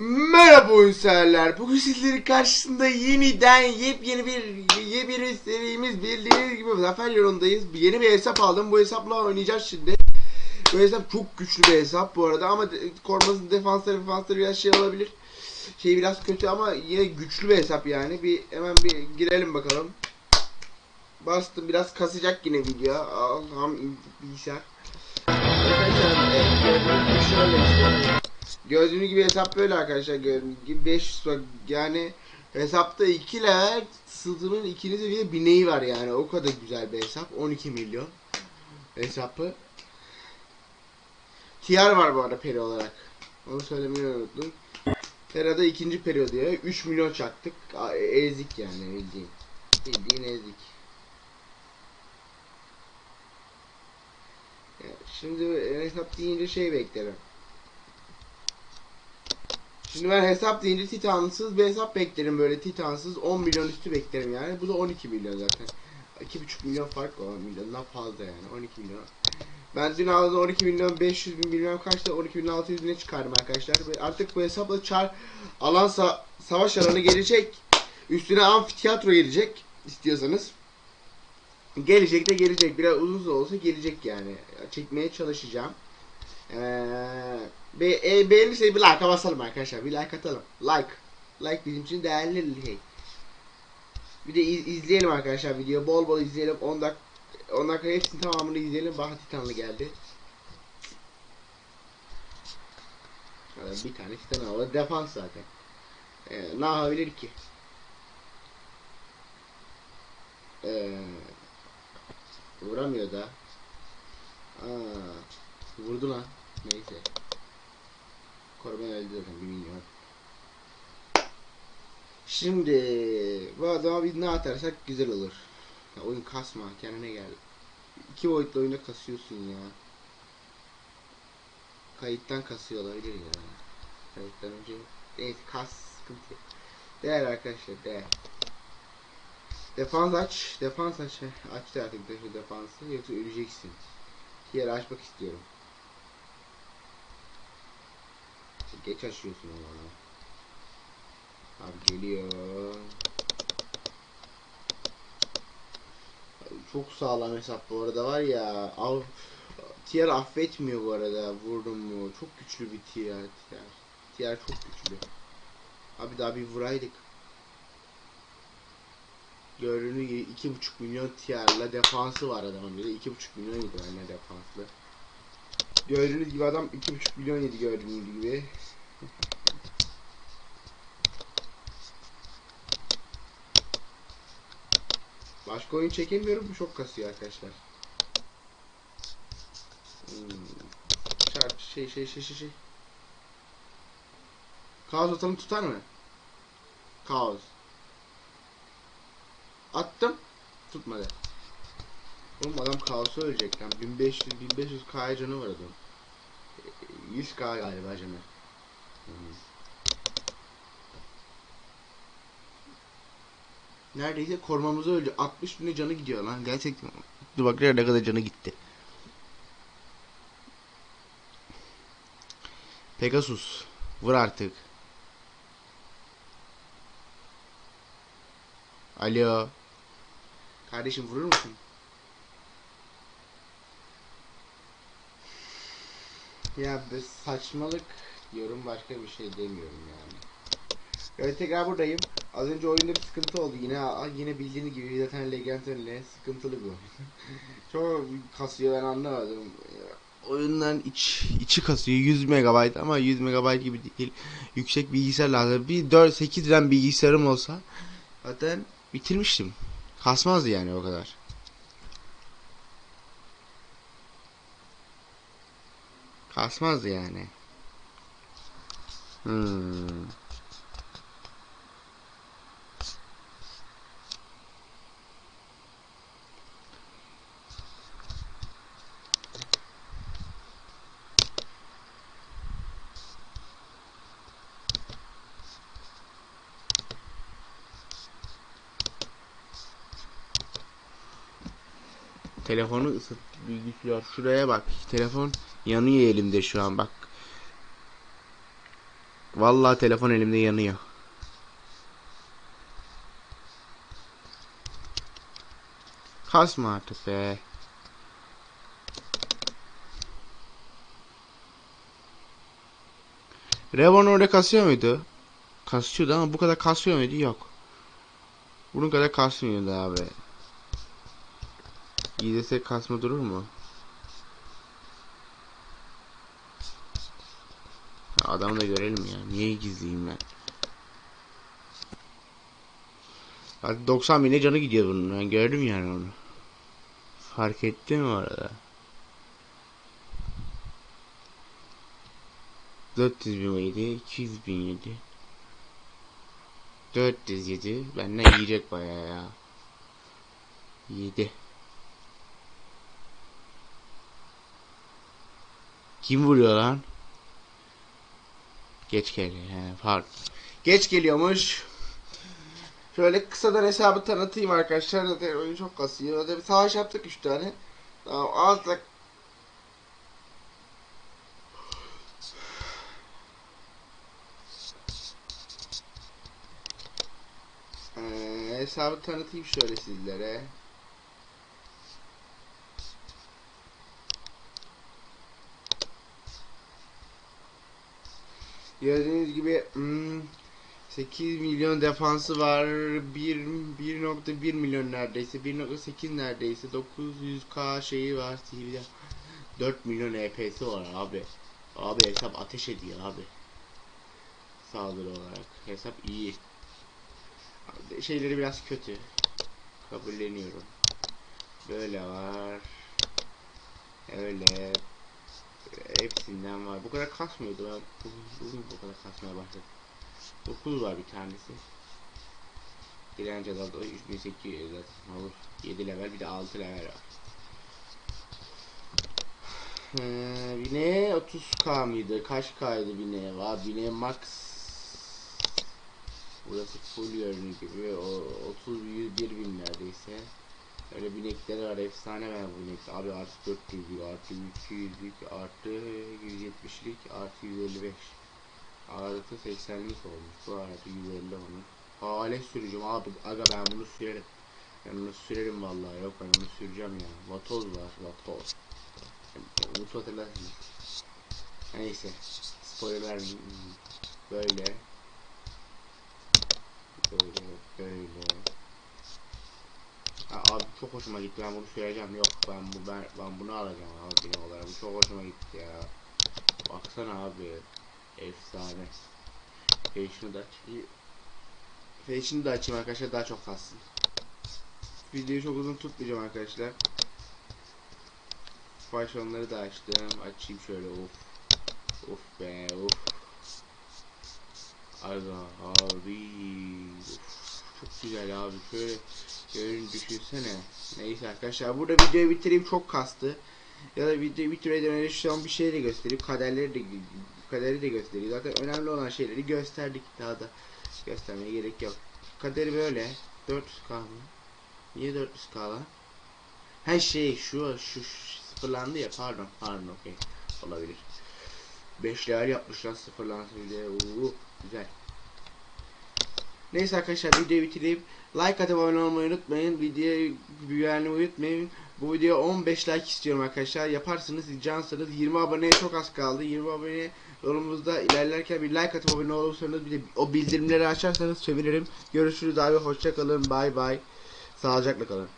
Merhaba oyunseverler. Bugün sizlerin karşısında yeniden yepyeni bir yepyeni serimiz bildiğiniz gibi Zafer yolundayız. Yeni bir hesap aldım. Bu hesapla oynayacağız şimdi. Bu hesap çok güçlü bir hesap bu arada ama Kormaz'ın defansları defansları biraz şey olabilir. Şey biraz kötü ama yine güçlü bir hesap yani. Bir hemen bir girelim bakalım. Bastım biraz kasacak yine video. Allah'ım bilgisayar. Arkadaşlar, şöyle işte. Gördüğünüz gibi hesap böyle arkadaşlar. Gördüğünüz gibi 5 yani hesapta 2 level sıltının ikiniz bir bineği var yani. O kadar güzel bir hesap. 12 milyon hesapı. TR var bu arada peri olarak. Onu söylemeyi unuttum. Tera'da ikinci peri diye 3 milyon çaktık. Ezik yani bildiğin. Bildiğin ezik. Ya Şimdi hesap deyince şey beklerim. Şimdi ben hesap deyince titansız bir hesap beklerim böyle titansız 10 milyon üstü beklerim yani. Bu da 12 milyon zaten. 2,5 milyon fark var 10 milyondan fazla yani 12 milyon. Ben dün aldım 12 milyon 500 bin bilmem kaçta 12 milyon 600 bine çıkardım arkadaşlar. Artık bu hesapla çar alan sa- savaş alanı gelecek. Üstüne amfiteyatro gelecek istiyorsanız. Gelecek de gelecek. Biraz uzun olsa gelecek yani. Çekmeye çalışacağım. Be e, beğenirse bir like basalım arkadaşlar. Bir like atalım. Like. Like bizim için değerli bir şey. Bir de iz- izleyelim arkadaşlar video. Bol bol izleyelim. 10 dakika 10 dakika hepsini tamamını izleyelim. Baha Titanlı geldi. Ee, Bir tane Titan havalı defans zaten. Ee, ne yapabilir ki? Ee, vuramıyor da. Aa, vurdu lan. Neyse. Koruma öldü zaten 1 milyon. Şimdi bu adama bir ne atarsak güzel olur. Ya oyun kasma kendine gel. İki boyutlu oyunda kasıyorsun ya. Kayıttan kasıyor olabilir ya. Kayıttan önce neyse kas sıkıntı. Değer arkadaşlar değer. Defans aç. Defans aç. Açtı artık şu defansı yoksa öleceksin. Diğer açmak istiyorum. Geç açıyorsun ama. Abi geliyor. Çok sağlam hesap bu arada var ya. Av, tier affetmiyor bu arada. Vurdum mu? Çok güçlü bir tier. Tier, tier çok güçlü. Abi daha bir vuraydık. Gördüğünüz gibi 2.5 milyon tier'la defansı var adamın bir de 2.5 milyon yedi defanslı. Gördüğünüz gibi adam 2.5 milyon yedi gördüğünüz gibi. Başka oyun çekemiyorum bu çok kasıyor arkadaşlar. Hmm. Şart şey şey şey şey şey. Kaos atalım tutar mı? Kaos. Attım. Tutmadı. Oğlum adam kaosu ölecek lan. 1500 1500 k canı var adam. 100 k galiba canı. Neredeyse korumamızı öldü. 60 bine canı gidiyor lan. Gerçekten. Dur bak ne kadar canı gitti. Pegasus. Vur artık. Alo. Kardeşim vurur musun? Ya saçmalık diyorum başka bir şey demiyorum yani. Evet tekrar buradayım. Az önce oyunda bir sıkıntı oldu. Yine yine bildiğiniz gibi zaten Legendary sıkıntılı oyun. Çok kasıyor ben anlamadım. Oyundan iç içi kasıyor 100 MB ama 100 MB gibi değil. Yüksek bilgisayar lazım. Bir 4 8 RAM bilgisayarım olsa zaten bitirmiştim. Kasmazdı yani o kadar. Kasmazdı yani. Telefonu ısıt bilgisayar. Şuraya bak. Telefon yanıyor elimde şu an bak. Vallahi telefon elimde yanıyor. Kasma artık be. Revon orada kasıyor muydu? Kasıyordu ama bu kadar kasıyor muydu? Yok. Bunun kadar kasmıyordu abi. Giydirsek kasma durur mu? Adamı da görelim ya. Niye gizliyim ben? Hadi 90 bine canı gidiyor bunun. Ben gördüm yani onu. Fark ettim orada. 400 bin yedi, 200 bin yedi. 400 yedi. Benden yiyecek bayağı ya. Yedi. Kim vuruyor lan? Geç geliyor. He, pardon. Geç geliyormuş. Şöyle kısadan hesabı tanıtayım arkadaşlar. Zaten oyun çok kasıyor. Zaten bir savaş yaptık 3 tane. Tamam alsak. Ee, hesabı tanıtayım şöyle sizlere. Gördüğünüz gibi hmm, 8 milyon defansı var. 1 1.1 milyon neredeyse. 1.8 neredeyse. 900k şeyi var. Sivri 4 milyon EP'si var abi. Abi hesap ateş ediyor abi. Saldırı olarak. Hesap iyi. Şeyleri biraz kötü. Kabulleniyorum. Böyle var. Öyle. Hepsinden var. Bu kadar kasmıyordu. Ben bugün, bu kadar kasmaya başladı. 9 var bir tanesi. Direnç adamda 3800 zaten olur. 7 level bir de 6 level var. Ee, bine 30k mıydı? Kaç k'ydı bine? Var bine max. Burası full görünüyor gibi. O 30 101 bin neredeyse. Öyle binekleri var. Efsane ben bu binek. Abi artı 400'lük, artı 200'lük, artı 170'lik, artı 155. Artı 80'lik olmuş. Bu artı 150 onun. Hale süreceğim abi. Aga ben bunu sürerim. Ben bunu sürerim vallahi. Yok ben bunu süreceğim ya. Vatoz var. Vatoz. Umut hatırlarsınız. Neyse. Spoiler. Böyle. Böyle. Böyle. Çok hoşuma gitti. Ben bunu söyleyeceğim. Yok ben bu ben, ben bunu alacağım abi benim olarak. Bu çok hoşuma gitti ya. Baksana abi. Efsane. Fashion'ı da açayım. Fashion'ı da açayım arkadaşlar daha çok kalsın. Videoyu çok uzun tutmayacağım arkadaşlar. Fashion'ları da açtım. Açayım şöyle of. Of be of. Aga abi. Of. Çok güzel abi. Şöyle görün düşünsene. Neyse arkadaşlar burada videoyu bitireyim çok kastı. Ya da videoyu bitirmeden önce şu an bir şey de göstereyim. Kaderleri de kaderi de göstereyim. Zaten önemli olan şeyleri gösterdik. Daha da göstermeye gerek yok. Kaderi böyle. 400k mı? Niye 400k lan? Her şey şu şu, sıfırlandı ya pardon pardon okey olabilir. 5 level yapmışlar sıfırlansın diye. Güzel. Neyse arkadaşlar videoyu bitireyim. Like atıp abone olmayı unutmayın. Videoyu beğenmeyi unutmayın. Bu video 15 like istiyorum arkadaşlar. Yaparsınız cansınız. 20 aboneye çok az kaldı. 20 abone yolumuzda ilerlerken bir like atıp abone olursanız bir de o bildirimleri açarsanız sevinirim. Görüşürüz abi. Hoşça kalın. Bay bay. Sağlıcakla kalın.